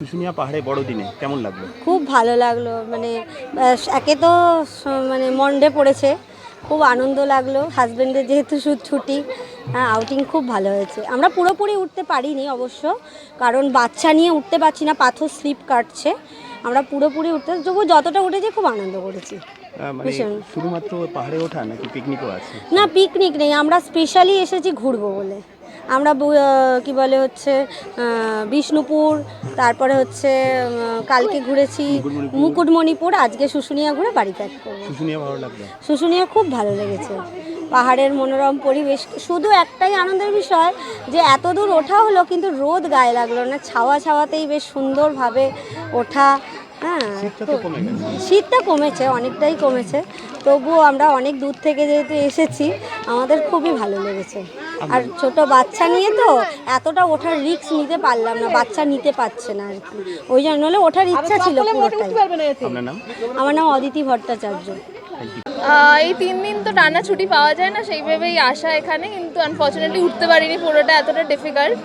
শুশুনিয়া পাহাড়ে বড়দিনে কেমন লাগল? খুব ভালো লাগল মানে একে তো মানে মন্ডে পড়েছে খুব আনন্দ লাগল হাজব্যান্ডের যেহেতু শুধু ছুটি হ্যাঁ আউটিং খুব ভালো হয়েছে। আমরা পুরোপুরি উঠতে পারিনি অবশ্য কারণ বাচ্চা নিয়ে উঠতে পারছি না পাথর স্লিপ কাটছে আমরা পুরোপুরি উঠতে তবু যতটা উঠেছি খুব আনন্দ করেছি। মানে। শুধুমাত্র পাহাড়ে ওঠা নাকি পিকনিকও আছে? না পিকনিক নেই আমরা স্পেশালি এসেছি ঘুরবো বলে। আমরা কি বলে হচ্ছে বিষ্ণুপুর তারপরে হচ্ছে কালকে ঘুরেছি মুকুটমণিপুর। আজকে শুশুনিয়া ঘুরে বাড়ি প্যাক করব। শুশুনিয়া খুব ভালো লেগেছে। পাহাড়ের মনোরম পরিবেশ শুধু একটাই আনন্দের বিষয় যে এত দূর ওঠা হলো কিন্তু রোদ গায়ে লাগল না ছাওয়া ছাওয়াতেই বেশ সুন্দরভাবে ওঠা। হ্যাঁ শীতটা তো কমে শীতটা কমেছে অনেকটাই কমেছে। তবুও আমরা অনেক দূর থেকে যেহেতু এসেছি আমাদের খুবই ভালো লেগেছে। আর ছোট বাচ্চা নিয়ে তো এতটা ওঠার রিস্ক নিতে পারলাম না বাচ্চা নিতে পারছে না আর কি। ওই জন্য হলে ওঠার ইচ্ছা ছিল পুরোটাই। আমার নাম অদিতি ভট্টাচার্য। এই তিন দিন তো টানা ছুটি পাওয়া যায় না সেইভাবেই আসা এখানে কিন্তু আনফর্চুনেটলি উঠতে পারিনি পুরোটা এতটা ডিফিকাল্ট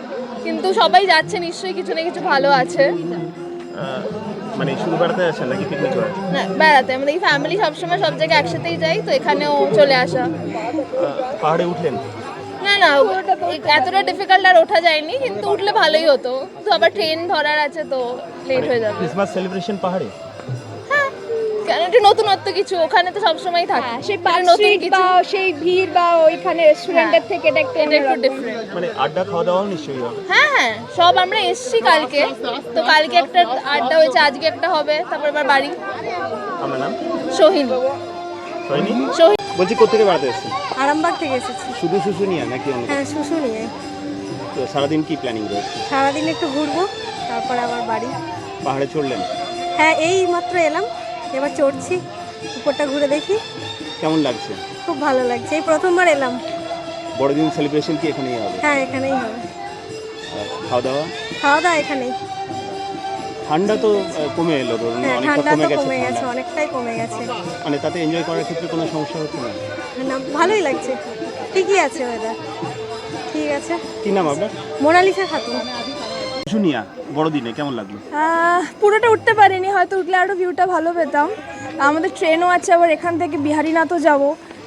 কিন্তু সবাই যাচ্ছে নিশ্চয়ই কিছু না কিছু ভালো আছে। মানে শুরু বেড়াতে আসেন নাকি পিকনিক আছে না বেড়াতে। আমাদের ফ্যামিলি সবসময় সব জায়গায় একসাথেই যাই তো এখানেও চলে আসা। পাহাড়ে উঠলেন না না এতটা ডিফিকাল্ট আর ওঠা যায়নি কিন্তু উঠলে ভালোই হতো। তো আবার ট্রেন ধরার আছে তো লেট হয়ে যাবে। ক্রিসমাস সেলিব্রেশন পাহাড়ে? কেন একটু নতুনত্ব কিছু? ওখানে তো সবসময় থাকে। হ্যাঁ, সেই নতুন কিছু। সেই ভিড় বা ওইখানে রেস্টুরেন্টের থেকে এটা একটু এটা একটু। ডিফারেন্ট মানে আড্ডা খাওয়া দাওয়াও নিশ্চয়ই হবে। হ্যাঁ হ্যাঁ সব আমরা এসছি কালকে। তো কালকে একটা আড্ডা হয়েছে আজকে একটা হবে তারপর এবার বাড়ি। আপনার নাম? সোহিনী। হয়নি সোহিনী। বলছি কোথেকে বেড়াতে এসেছেন? আরামবাগ থেকে এসেছি। শুধু শুশুনিয়া নাকি অন্য হ্যাঁ শুশুনিয়ে। তো সারাদিন কি প্ল্যানিং রয়েছে? সারাদিন একটু ঘুরবো তারপরে আবার বাড়ি। পাহাড়ে চড়লেন? হ্যাঁ এই মাত্র এলাম। এবার চড়ছি উপরটা ঘুরে দেখি। কেমন লাগছে? খুব ভালো লাগছে এই প্রথমবার এলাম। বড়দিন সেলিব্রেশন কি এখানেই হবে? হ্যাঁ এখানেই হবে। খাওয়া দাওয়া খাওয়া দাওয়া এখানেই। ঠান্ডা তো কমে এলো ধরুন হ্যাঁ অনেকটা ঠান্ডা কমে গেছে কমে গেছে অনেকটাই কমে গেছে। মানে তাতে এনজয় করার ক্ষেত্রে কোনো সমস্যা হচ্ছে না? না ভালোই লাগছে। ঠিকই আছে ওয়েদার ঠিক আছে। কি নাম আপনার? মোনালিসা খাতুন। শুশুনিয়া বড়দিনে কেমন লাগল? পুরোটা উঠতে পারিনি হয়তো উঠলে আরও ভিউটা ভালো পেতাম। আমাদের ট্রেনও আছে আবার এখান থেকে বিহারিনাথও যাব।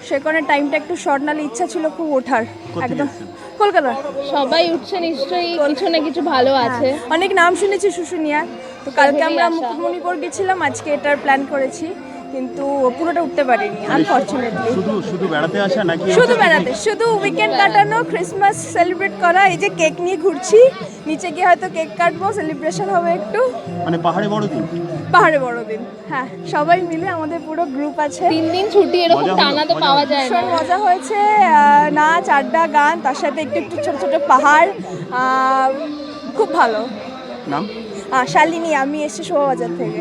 সে কারণে টাইমটা একটু শর্ট নালে ইচ্ছা ছিল খুব ওঠার। একদম। কলকাতা। সবাই উঠছে নিশ্চয়ই কিছু না কিছু ভালো আছে। অনেক নাম শুনেছি শুশুনিয়া তো কালকে আমরা। মুকুটমণিপুর গেছিলাম আজকে এটার প্ল্যান করেছি। কিন্তু পুরোটা উঠতে পারিনি আনফর্চুনেটলি শুধু শুধু বেড়াতে আসা নাকি শুধু বেড়াতে শুধু উইকেন্ড কাটানো ক্রিসমাস সেলিব্রেট করা এই যে কেক নিয়ে ঘুরছি নিচে গিয়ে হয়তো কেক কাটবো সেলিব্রেশন হবে একটু। মানে পাহাড়ে বড়দিন পাহাড়ে বড়দিন হ্যাঁ সবাই মিলে আমাদের পুরো গ্রুপ আছে। তিন দিন ছুটি এরকম মজা টানা তো পাওয়া যায় না। মজা হয়েছে নাচ আড্ডা গান তার সাথে একটু একটু ছোট ছোট পাহাড় খুব ভালো। নাম? শালিনী আমি এসেছি শোভাবাজার থেকে।